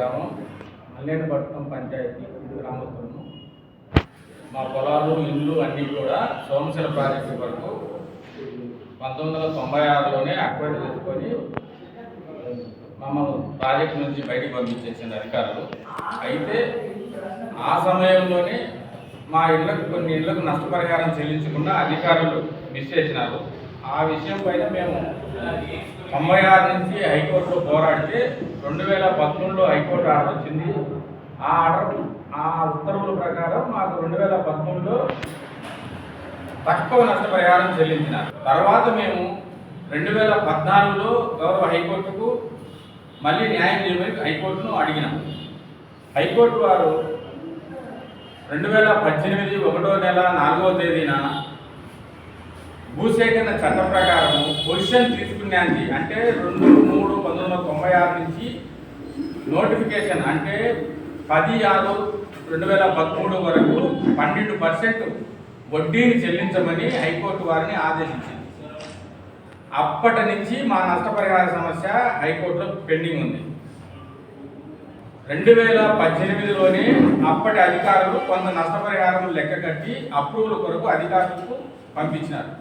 గ్రామం అల్లేనపట్నం పంచాయతీ ఇది గ్రామస్తులను. మా పొలాలు ఇల్లు అన్నీ కూడా సోమశిల ప్రాజెక్టు వరకు పంతొమ్మిది వందల తొంభై ఆరులోనే అక్వైర్ చేసుకొని మమ్మల్ని ప్రాజెక్ట్ నుంచి బయటికి పంపించేసింది అధికారులు. అయితే ఆ సమయంలోనే మా ఇళ్ళకు కొన్ని ఇళ్ళకు నష్టపరిహారం చెల్లించకుండా అధికారులు మిస్ చేసినారు. ఆ విషయం పైన మేము తొంభై ఆరు నుంచి హైకోర్టులో పోరాడితే రెండు వేల పదమూడులో హైకోర్టు ఆర్డర్ వచ్చింది. ఆ ఆర్డర్ ఆ ఉత్తర్వుల ప్రకారం మాకు రెండు వేల పదమూడులో తక్కువ నష్టపరిహారం చెల్లించినారు. తర్వాత మేము రెండు వేల పద్నాలుగులో గౌరవ హైకోర్టుకు మళ్ళీ న్యాయం చేయమని హైకోర్టును అడిగినాం. హైకోర్టు వారు రెండు వేల పద్దెనిమిది ఒకటో నెల నాలుగో తేదీన భూసేకరణ చట్టం ప్రకారం పొజిషన్ తీసుకున్నాంది అంటే రెండు మూడు పంతొమ్మిది వందల తొంభై ఆరు నుంచి నోటిఫికేషన్ అంటే పది ఆరు రెండు వేల పదమూడు వరకు పన్నెండు పర్సెంట్ వడ్డీని చెల్లించమని హైకోర్టు వారిని ఆదేశించింది. అప్పటి నుంచి మా నష్టపరిహార సమస్య హైకోర్టులో పెండింగ్ ఉంది. రెండు వేల పద్దెనిమిదిలోనే అప్పటి అధికారులు కొంత నష్టపరిహారం లెక్క కట్టి అప్రూవల్ కొరకు అధికారులకు పంపించినారు.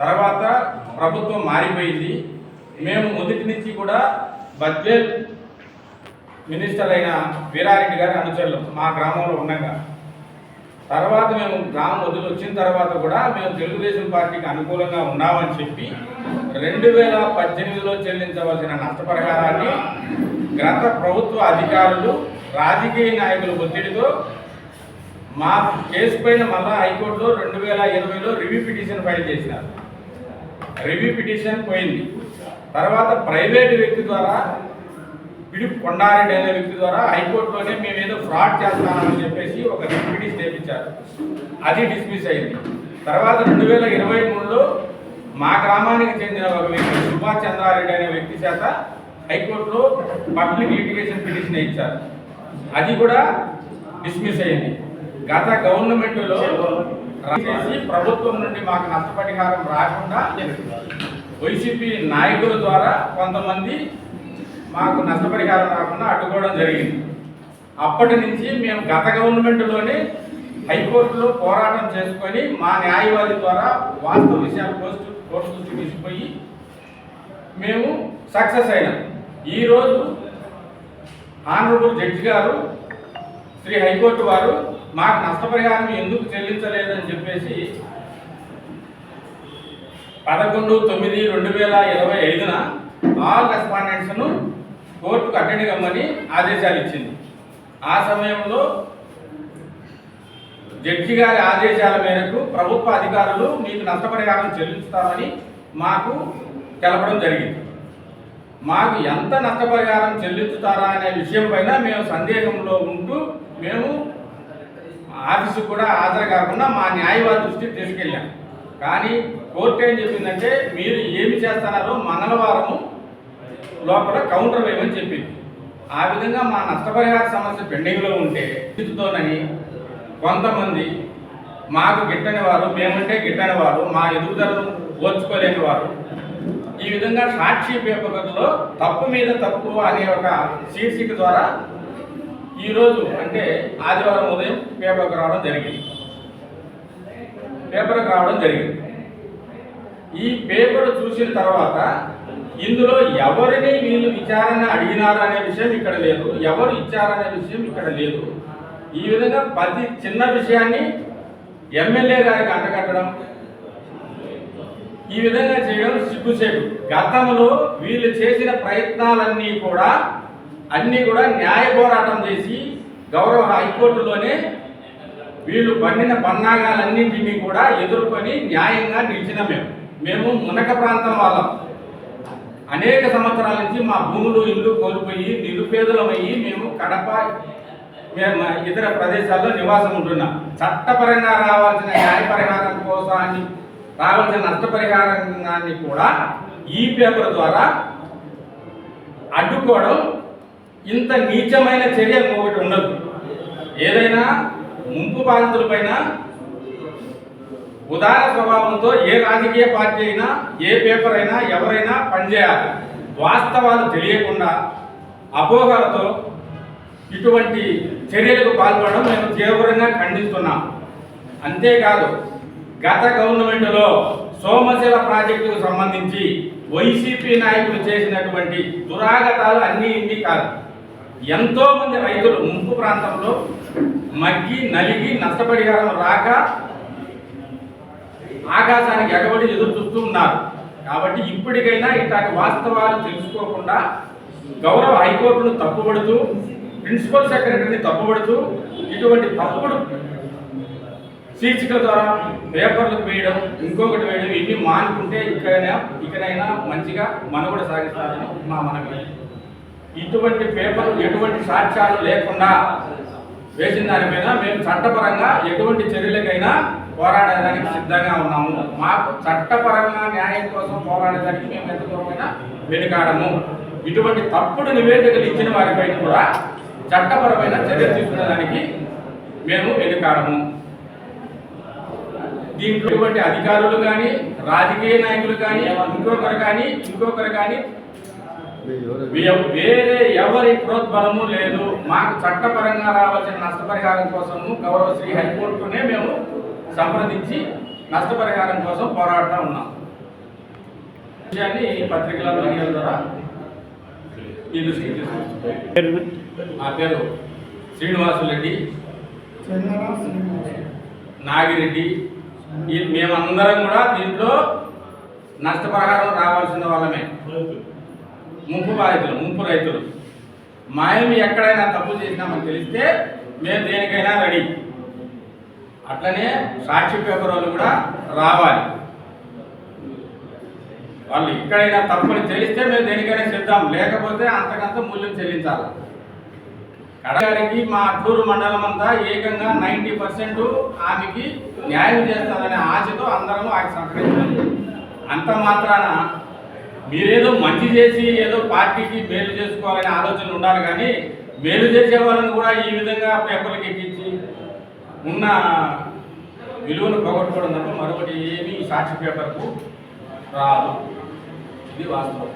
తర్వాత ప్రభుత్వం మారిపోయింది. మేము మొదటి నుంచి కూడా బడ్జెట్ మినిస్టర్ అయిన వీరారెడ్డి గారి అనుచరులు మా గ్రామంలో ఉండగా. తర్వాత మేము గ్రామం వదిలి వచ్చిన తర్వాత కూడా మేము తెలుగుదేశం పార్టీకి అనుకూలంగా ఉన్నామని చెప్పి రెండు వేల పద్దెనిమిదిలో చెల్లించవలసిన నష్టపరిహారాన్ని గత ప్రభుత్వ అధికారులు రాజకీయ నాయకుల ఒత్తిడితో మా కేసు పైన మళ్ళా హైకోర్టులో రెండు వేల ఇరవైలో రివ్యూ పిటిషన్ ఫైల్ చేసినారు. రివ్యూ పిటిషన్ పోయింది. తర్వాత ప్రైవేట్ వ్యక్తి ద్వారా పిలుపు కొండారెడ్డి అనే వ్యక్తి ద్వారా హైకోర్టులోనే మేము ఏదో ఫ్రాడ్ చేస్తామని చెప్పేసి ఒక రివ్యూ పిటిషన్ అది డిస్మిస్ అయింది. తర్వాత రెండు వేల ఇరవై మూడులో మా గ్రామానికి చెందిన ఒక వ్యక్తి సుభాష్ చంద్రారెడ్డి అనే వ్యక్తి చేత హైకోర్టులో పబ్లిక్ లిటిగేషన్ పిటిషన్ ఇచ్చారు. అది కూడా డిస్మిస్ అయింది. గత గవర్నమెంట్లో చేసి ప్రభుత్వం నుండి మాకు నష్టపరిహారం రాకుండా వైసీపీ నాయకుల ద్వారా కొంతమంది మాకు నష్టపరిహారం రాకుండా అడ్డుకోవడం జరిగింది. అప్పటి నుంచి మేము గత గవర్నమెంట్లోనే హైకోర్టులో పోరాటం చేసుకొని మా న్యాయవాది ద్వారా వాస్తవ విషయాలు కోర్టు కోర్టు తీసుకుపోయి మేము సక్సెస్ అయినాం. ఈరోజు ఆనరబుల్ జడ్జి గారు శ్రీ హైకోర్టు వారు మాకు నష్టపరిహారం ఎందుకు చెల్లించలేదని చెప్పేసి పదకొండు తొమ్మిది రెండు వేల ఇరవై ఐదున ఆల్ రెస్పాండెంట్స్ను కోర్టుకు అటెండ్ కమ్మని ఆదేశాలు ఇచ్చింది. ఆ సమయంలో జడ్జి గారి ఆదేశాల మేరకు ప్రభుత్వ అధికారులు మీకు నష్టపరిహారం చెల్లిస్తామని మాకు తెలపడం జరిగింది. మాకు ఎంత నష్టపరిహారం చెల్లించుతారా అనే విషయం పైన మేము సందేహంలో ఉంటూ మేము ఆఫీసు కూడా హాజరు కాకుండా మా న్యాయవాది దృష్టికి తీసుకెళ్ళాం. కానీ కోర్టు ఏం చెప్పిందంటే మీరు ఏమి చేస్తున్నారో మంగళవారం లోపల కౌంటర్ వేయమని చెప్పింది. ఆ విధంగా మా నష్టపరిహార సమస్య పెండింగ్లో ఉంటే స్థితితోనని కొంతమంది మాకు గిట్టని వారు మేమంటే గిట్టని వారు మా ఎదుగుదలను ఓర్చుకోలేని వారు ఈ విధంగా సాక్షి పేపర్లో తప్పు మీద తప్పు అనే ఒక శీర్షిక ద్వారా ఈరోజు అంటే ఆదివారం ఉదయం పేపర్కి రావడం జరిగింది. పేపర్కి రావడం జరిగింది. ఈ పేపర్ చూసిన తర్వాత ఇందులో ఎవరిని వీళ్ళు విచారణ అడిగినారు అనే విషయం ఇక్కడ లేదు. ఎవరు ఇచ్చారనే విషయం ఇక్కడ లేదు. ఈ విధంగా ప్రతి చిన్న విషయాన్ని ఎమ్మెల్యే గారికి అంటగట్టడం ఈ విధంగా చేయడం సిగ్గుసేటు గతంలో వీళ్ళు చేసిన ప్రయత్నాలన్నీ కూడా అన్నీ కూడా న్యాయ పోరాటం చేసి గౌరవ హైకోర్టులోనే వీళ్ళు పండిన పన్నాగాలన్నింటినీ కూడా ఎదుర్కొని న్యాయంగా నిలిచిన మేము. మేము మునక ప్రాంతం వాళ్ళం. అనేక సంవత్సరాల నుంచి మా భూములు ఇల్లు కోల్పోయి నిరుపేదలమయ్యి మేము కడప మేము ఇతర ప్రదేశాల్లో నివాసం ఉంటున్నాం. చట్టపరంగా రావాల్సిన న్యాయ పరిహారం కోసాన్ని రావాల్సిన నష్టపరిహారాన్ని కూడా ఈ పేపర్ ద్వారా అడ్డుకోవడం ఇంత నీచమైన చర్య ఇంకొకటి ఉండదు. ఏదైనా ముంపు బాధితులపైన ఉదార స్వభావంతో ఏ రాజకీయ పార్టీ అయినా ఏ పేపర్ అయినా ఎవరైనా పనిచేయాలి. వాస్తవాలు తెలియకుండా అపోహలతో ఇటువంటి చర్యలకు పాల్పడడం మేము తీవ్రంగా ఖండిస్తున్నాం. అంతేకాదు గత గవర్నమెంట్లో సోమశిల ప్రాజెక్టుకు సంబంధించి వైసీపీ నాయకులు చేసినటువంటి దురాగతాలు అన్నీ ఇన్ని కాదు. ఎంతో మంది రైతులు ముంపు ప్రాంతంలో మగ్గి నలిగి నష్టపరిహారం రాక ఆకాశానికి ఎగబడి ఎదురు చూస్తూ ఉన్నారు. కాబట్టి ఇప్పటికైనా ఇట్లాంటి వాస్తవాలు తెలుసుకోకుండా గౌరవ హైకోర్టును తప్పుపడుతూ ప్రిన్సిపల్ సెక్రటరీని తప్పుపడుతూ ఇటువంటి తప్పుడు శీర్షికల ద్వారా పేపర్లకు వేయడం ఇంకొకటి వేయడం ఇన్ని మానుకుంటే ఇకైనా ఇకనైనా మంచిగా మనుగడ సాగిస్తారని మా మనవి. ఇటువంటి పేపర్ ఎటువంటి సాక్ష్యాలు లేకుండా వేసిన దానిపైన మేము చట్టపరంగా ఎటువంటి చర్యలకైనా పోరాడడానికి సిద్ధంగా ఉన్నాము. మాకు చట్టపరంగా న్యాయం కోసం పోరాడడానికి మేము ఎంత దూరమైనా వెనుకాడము. ఇటువంటి తప్పుడు నివేదికలు ఇచ్చిన వారిపైన కూడా చట్టపరమైన చర్య తీసుకునేదానికి మేము వెనుకాడము. దీంట్లో ఇటువంటి అధికారులు కానీ రాజకీయ నాయకులు కానీ ఇంకొకరు కానీ ఇంకొకరు కానీ వేరే ఎవరి ప్రోద్బలము లేదు. మాకు చట్టపరంగా రావాల్సిన నష్టపరిహారం కోసము గౌరవ శ్రీ హైకోర్టునే మేము సంప్రదించి నష్టపరిహారం కోసం పోరాడుతూ ఉన్నాం. విషయాన్ని పత్రికల ద్వారా ఈ నా పేరు శ్రీనివాసు రెడ్డి. నాగిరెడ్డి. ఈ మేమందరం కూడా దీంట్లో నష్టపరిహారం రావాల్సిన వాళ్ళమే. ముంపు బాధితులు ముంపు రైతులు. మేము ఎక్కడైనా తప్పు చేసినామని తెలిస్తే మేము దేనికైనా రెడీ. అట్లనే సాక్షి పేపర్ వాళ్ళు కూడా రావాలి. వాళ్ళు ఎక్కడైనా తప్పుని తెలిస్తే మేము దేనికైనా సిద్ధం లేకపోతే అంతకంత మూల్యం చెల్లించాలి. కడగారికి మా అట్లూరు మండలం అంతా ఏకంగా నైంటీ పర్సెంట్ ఆమెకి న్యాయం చేస్తారనే ఆశతో అందరము ఆమె సంప్రదించాలి అంత మాత్రాన మీరేదో మంచి చేసి ఏదో పార్టీకి మేలు చేసుకోవాలనే ఆలోచన ఉండాలి కానీ మేలు చేసే వాళ్ళని కూడా ఈ విధంగా పేపర్లకు ఎక్కించి ఉన్న విలువను పోగొట్టుకోవడం తప్ప మరొకటి ఏమీ సాక్షి పేపర్కు రాదు. ఇది వాస్తవం.